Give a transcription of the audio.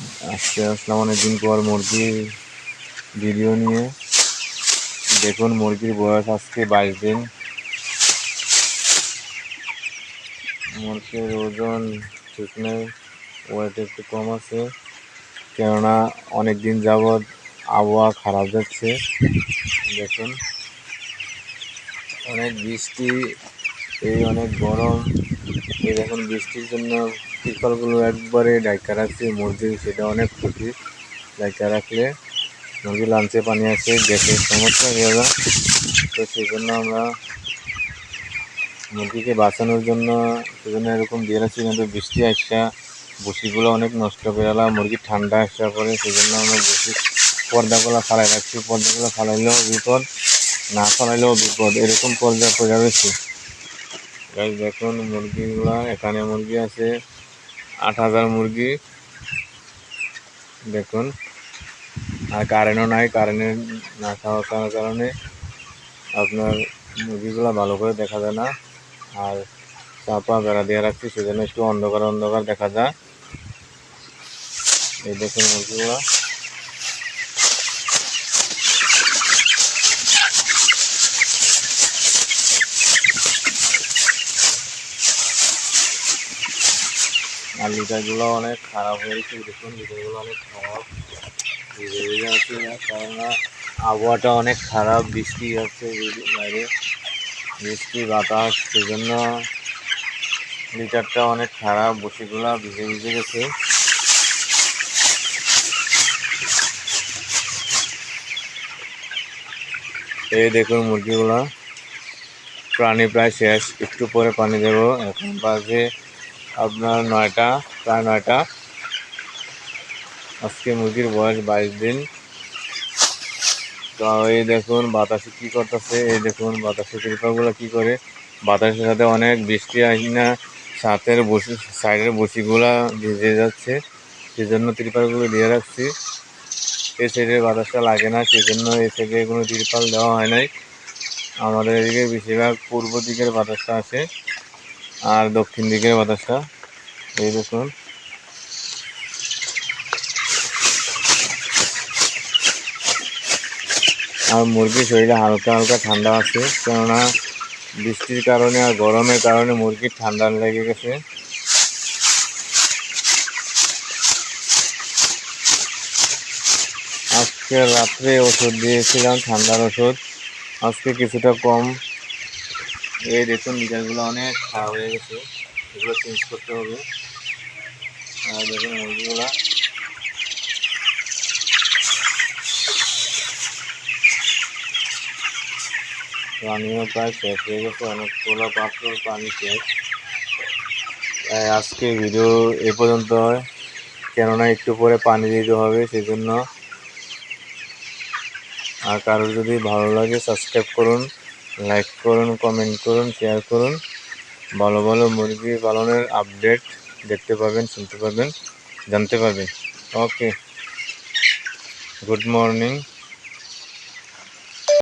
আজকে আসলাম অনেকদিন পর মুরগির ভিডিও নিয়ে। দেখুন মুরগির বয়স আজকে বাইশ দিন। মুরগির ওজন ঠিক নেই ওয়েট একটু কম আছে। কেননা অনেক দিন যাবৎ আবহাওয়া খারাপ যাচ্ছে। দেখুন। অনেক বৃষ্টি, এই অনেক গরম। এই দেখুন বৃষ্টির জন্য তিরপালগুলো একবারে ডাইকা রাখছে মুরগি সেটা অনেক ক্ষতি। ডাইকা রাখলে মুরগি লাঞ্চে পানি আছে গ্যাসের সমস্যা হয়ে যায় তো সেই জন্য আমরা মুরগিকে বাঁচানোর জন্য সেজন্য এরকম দিয়ে রাখছি, কিন্তু বৃষ্টি আসা, বসিগুলো অনেক নষ্ট করে এলাম, মুরগি ঠান্ডা আসা পরে সেই জন্য আমরা বসি। পর্দাগুলো ফালাই রাখছি, পর্দাগুলো ফালাইলেও বিপদ, না ফালাইলেও বিপদ, এরকম পর্দা করে রয়েছে। গাইজ দেখুন, মুরগিগুলো, এখানে মুরগি আছে, আট হাজার মুরগি। দেখুন, আর কারেন্টও নাই কারেন্টের না থাকার কারণে আপনার মুরগিগুলো ভালো করে দেখা যায় না। আর চাপা বেড়া দিয়ে রাখছি, সেজন্য একটু অন্ধকার অন্ধকার দেখা যায়। এই দেখুন মুরগিগুলো। আর লিটারগুলো অনেক খারাপ হয়েছে, দেখুন লিটারগুলো অনেক খারাপ। কেননা আবহাওয়াটা অনেক খারাপ, বৃষ্টি আছে বাইরে। বৃষ্টি, বাতাস, সেজন্য লিটারটা অনেক খারাপ, বসিগুলা ভিজে ভিজে গেছে। এই দেখুন মুরগিগুলা। প্রাণী প্রায় শেষ, একটু পরে পানি দেব। এখন বাজে আপনার নয়টা, প্রায় নয়টা। আজকে মুরগির বয়স বাইশ দিন। তো এই দেখুন বাতাসে কি করতেছে, এই দেখুন বাতাসে ত্রিপাগুলো কি করে। বাতাসের সাথে অনেক বৃষ্টি আসি না সাথের বসি, সাইডের বসিগুলা ভিজে যাচ্ছে। সেজন্য ত্রিপালগুলো দিয়ে রাখছি। এই সাইডে বাতাসটা লাগে না, সেজন্য এই সাইডে কোনো ত্রিপাল দেওয়া হয় নাই। আমাদের এদিকে বেশিরভাগ পূর্ব দিকের বাতাসটা আসে আর দক্ষিণ দিকের বাতাসটা, এই দেখুন। আর মুরগির শরীরে হালকা হালকা ঠান্ডা আছে, কেননা বৃষ্টির কারণে আর গরমের কারণে মুরগির ঠান্ডা লেগে গেছে। আজকে রাত্রে ওষুধ দিয়েছিলাম, ঠান্ডার ওষুধ। আজকে কিছুটা কম এই দেখুন লিটারগুলো অনেক খারাপ হয়ে গেছে। এগুলো চেঞ্জ করতে হবে। আর দেখুন, মুরগিগুলো। পানিও প্রায় শেষ হয়ে গেছে অনেকগুলো পাত্র পানি শেষ। তাই আজকে ভিডিও এ পর্যন্ত হয়। কেননা একটু পরে পানি দিতে হবে, সেজন্য। আর কারোর যদি ভালো লাগে সাবস্ক্রাইব করুন। লাইক করুন কমেন্ট করুন শেয়ার করুন। ভালো ভালো মুরগি পালনের আপডেট দেখতে পাবেন, শুনতে পাবেন, জানতে পারবেন। Okay good morning